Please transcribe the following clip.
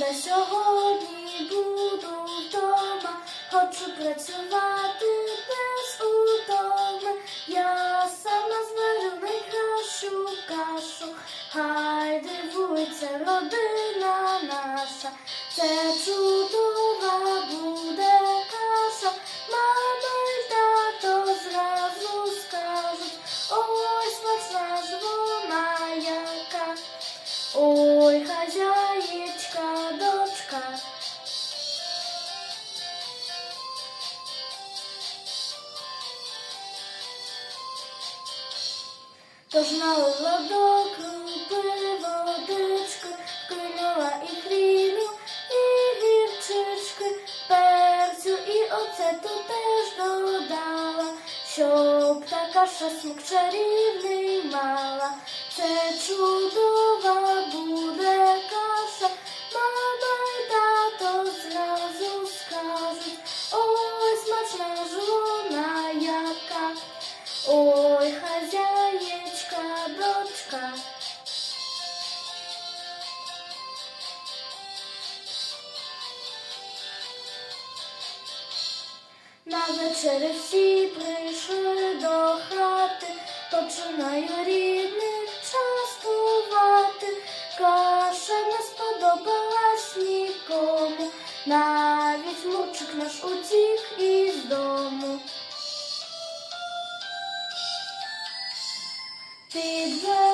можна сьогодні буду вдома, хочу працювати без утоми. Я сама зварю найкращу кашу, хай дивується родина наша, це чудова буде Тож на до крупи водички, кинула і хлібу, і гірчички, перцю і оцету теж додала, щоб така каша смак чарівний мала. Це чудова На вечері всі прийшли до хати, починаю рідних частувати. Каша не сподобалась нікому, навіть мурчик наш утік із дому. Підвели